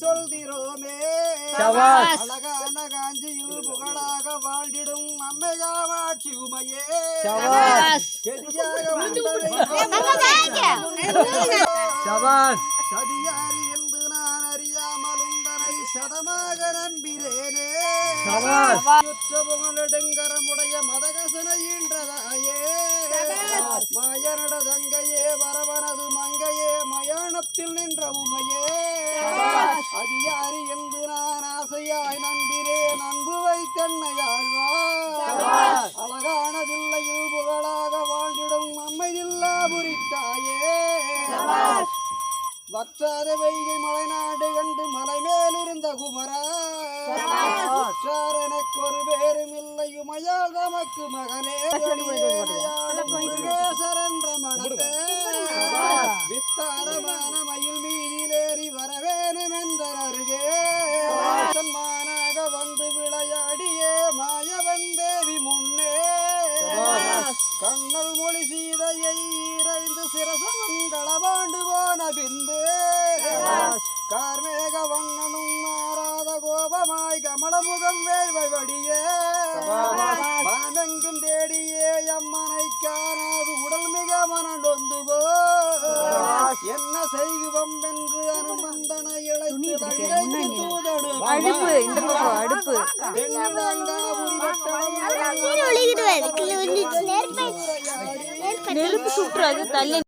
சொல்கிறோமே. சபாஸ். அழகான காஞ்சியில் புகழாக வாழ்ந்திடும் அம்மையாவாட்சி உமையே. சபாஸ். கெதியாக வந்ததை சபாஸ். சதியாரி என்று நான் அறியாமலும் தனை சதமாக நம்பினேனே புகழெடுங்கரமுடைய மதகசனை அதிகாரி என்று நான் ஆசையாய் நம்பினேன். அன்பு வைத்தன்னையாழ்வார் அழகான தில்லையில் புகழாக வாழ்ந்திடும் அம்மை இல்லா புரித்தாயே வற்றாத வைகை மலைநாடு கண்டு மலை மேலிருந்த குமரா உற்றார் எனக்கு ஒரு பேரும் இல்லை உமையால் தமக்கு மகனே முருகேசர் சீதையை இறைந்து சிரசமன் களவாண்டு போன பின்பு கார்மேக வண்ணனும் மாறாத கோபமாய் கமலமுகம் வேள்வை வடியே. வானெங்கும் தேடியே அம்மனை காணாது உடல் மிக மனடொந்து போ என்ன செய்குவம் என்று அனுமந்தனை இழைத்து அடுப்பு அடுப்பு. தென்னிலங்காபுரி வட்டணம் நெருப்பு சுற்றுறது தள்ளி